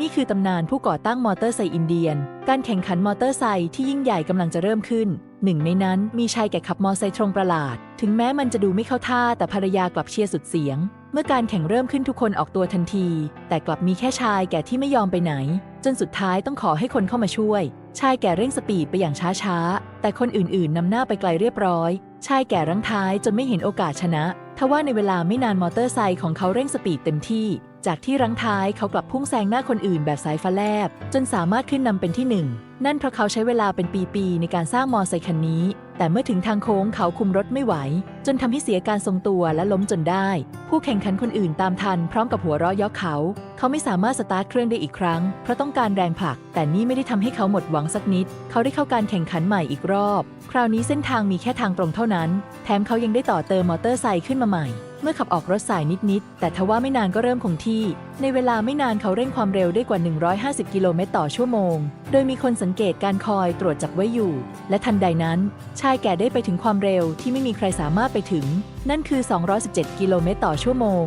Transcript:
นี่คือตำนานผู้ก่อตั้งมอเตอร์ไซค์อินเดียน การแข่งขันมอเตอร์ไซค์ที่ยิ่งใหญ่กำลังจะเริ่มขึ้น หนึ่งในนั้นมีชายแก่ขับมอไซค์ตรงประหลาด ถึงแม้มันจะดูไม่เข้าท่าแต่ภรรยากลับเชียร์สุดเสียง เมื่อการแข่งเริ่มขึ้นทุกคนออกตัวทันที แต่กลับมีแค่ชายแก่ที่ไม่ยอมไปไหน จนสุดท้ายต้องขอให้คนเข้ามาช่วย ชายแก่เร่งสปีดไปอย่างช้าๆ แต่คนอื่นๆนำหน้าไปไกลเรียบร้อย ชายแก่รั้งท้ายจนไม่เห็นโอกาสชนะทว่าในเวลาไม่นานมอเตอร์ไซค์ของเขาเร่งสปีดเต็มที่จากที่รั้งท้ายเขากลับพุ่งแซงหน้าคนอื่นแบบสายฟ้าแลบ จนสามารถขึ้นนำเป็นที่หนึ่งนั่นเพราะเขาใช้เวลาเป็นปีๆในการสร้างมอไซค์คันนี้ แต่เมื่อถึงทางโค้งเขาคุมรถไม่ไหว จนทำให้เสียการทรงตัวและล้มจนได้ ผู้แข่งขันคนอื่นตามทัน พร้อมกับหัวเราะยาะเขา เขาไม่สามารถสตาร์ทเครื่องได้อีกครั้ง เพราะต้องการแรงผลัก แต่นี่ไม่ได้ทำให้เขาหมดหวังสักนิด เขาได้เข้าการแข่งขันใหม่อีกรอบ คราวนี้เส้นทางมีแค่ทางตรงเท่านั้น แถมเขายังได้ต่อเติมมอเตอร์ไซค์ขึ้นมาใหม่ เมื่อขับออกรถสายนิด ๆ แต่ทว่าไม่นานก็เริ่มคงที่ ในเวลาไม่นานเขาเร่งความเร็วได้กว่า 150 กิโลเมตรต่อชั่วโมง โดยมีคนสังเกตการคอยตรวจจับไว้อยู่ และทันใดนั้น ชายแก่ได้ไปถึงความเร็วที่ไม่มีใครสามารถไปถึง นั่นคือ 217 กิโลเมตรต่อชั่วโมง